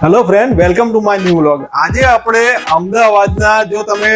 Hello friend welcome to my new vlog આજે આપણે અમદાવાદના, જો તમે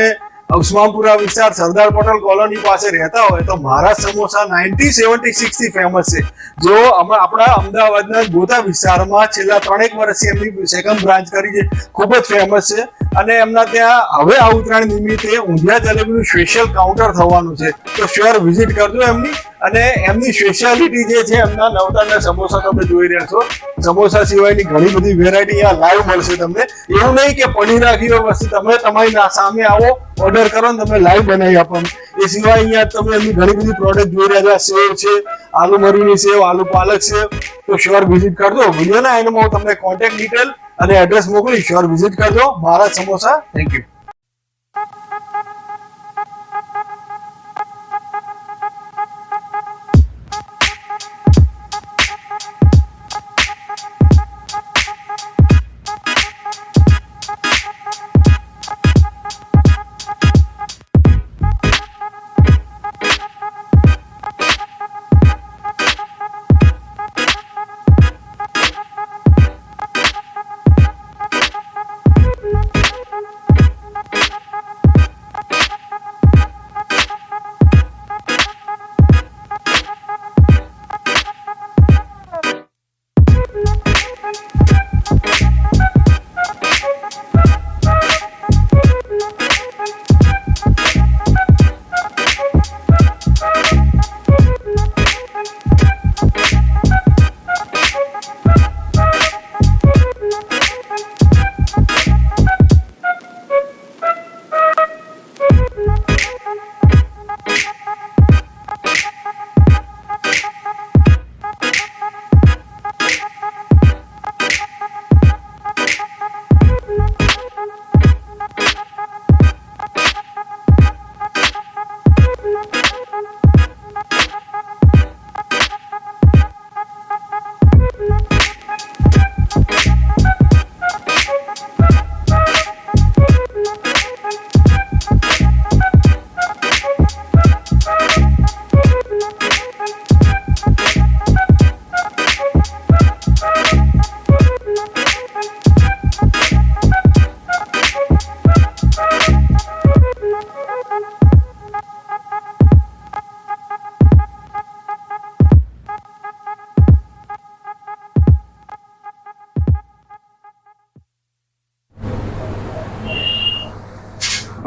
અક્ષમાપુરા વિસ્તાર, સરદાર પટેલ કોલોની પાસે રહેતા હોય, તો મારા સમોસા નાઇન્ટી સેવન્ટી સિક્સથી ફેમસ છે. જો આપણા અમદાવાદના ગોતા વિસ્તારમાં છેલ્લા ત્રણેક વર્ષથી એમની સેકન્ડ બ્રાન્ચ કરી છે. ખૂબ જ ફેમસ છે. અને એમના ત્યાં હવે આ ઉત્તરાયણ નિમિત્તે ઊંધિયા જલેબીનું સ્પેશિયલ કાઉન્ટર થવાનું છે. તો શ્યોર વિઝિટ કરજો એમની. અને એમની સ્પેશિયાલિટી જે છે, એમના નવતાના સમોસા તમે જોઈ રહ્યા છો. સમોસા સિવાયની ઘણી બધી વેરાયટી અહીંયા લાઈવ મળશે તમને. એવું નહીં કે પડી રાખી વસ્તુ. તમે તમારી સામે આવો ઓર્ડર કરો ને તમે લાઈવ બનાવી આપો એ સિવાય અહીંયા તમે એમની ઘણી બધી પ્રોડક્ટ જોઈ રહ્યા છો. સેવ છે, આલુ મરીની સેવ, આલુ પાલક સેવ. તો શ્યોર વિઝિટ કરજો. વિડીયોના એન્ડમાં તમને કોન્ટેક્ટ ડિટેલ અને એડ્રેસ મોકલીશ વિઝિટ કરજો. મારા samosa. Thank you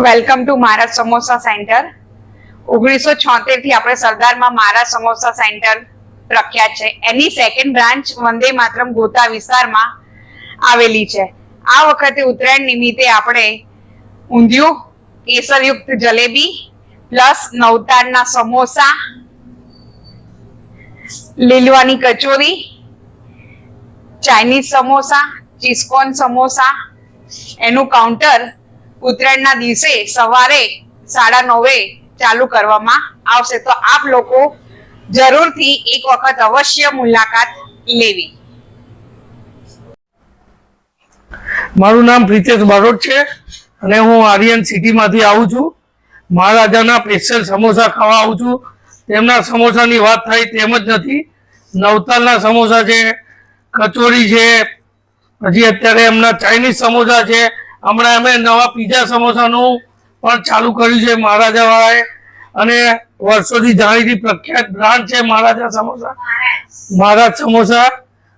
welcome to Maharaj Samosa centre ઓગણીસો છોતેરથી આપણે સરદારમાં મહારાજ સમોસા સેન્ટર પ્રખ્યાત છે. એની સેકન્ડ બ્રાન્ચ વંદે માતરમ ગોતા વિસ્તારમાં આવેલી છે. આ વખતે ઉત્તરાયણ નિમિત્તે આપણે ઊંધિયું, કેસરયુક્ત જલેબી પ્લસ નવતારના samosa, લીલવાની kachori, Chinese samosa cheese corn samosa, એનું કાઉન્ટર ઉત્તરાયણના દિવસે સવારે સાડા નવે ચાલુ કરવામાં આવશે. તો આપ લોકો જરૂરથી એક વખત અવશ્ય મુલાકાત લેવી. મારું નામ પ્રિતેશ બારોટ છે અને હું આર્યન સિટીમાંથી આવું છું. મહારાજાના સ્પેશિયલ સમોસા ખાવા આવું છું. તેમના સમોસાની વાત થાય તેમ જ નથી. નવતાલના સમોસા છે, કચોરી છે, પછી અત્યારે એમના ચાઇનીઝ સમોસા છે હમણાં અમે નવા પીઝા સમોસાનું પણ ચાલુ કર્યું છે મહારાજાવાળાએ. અને વર્ષોથી જાણીતી પ્રખ્યાત બ્રાન્ડ છે મહારાજા સમોસા. મહારાજ સમોસા.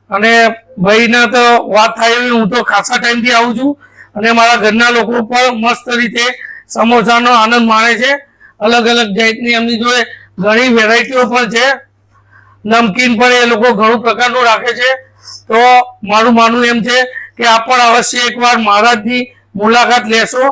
અને ભાઈના તો વાત થાય એવી, હું તો ખાસા ટાઈમથી આવું છું. અને મારા ઘરના લોકો પણ મસ્ત રીતે સમોસાનો આનંદ માણે છે. અલગ અલગ જાતની એમની જોડે ઘણી વેરાયટીઓ પણ છે. નમકીન પણ એ લોકો ઘણું પ્રકારનું રાખે છે. તો મારું માનવું એમ છે કે આ પણ અવશ્ય એકવાર મહારાજની મુલાકાત લેશો.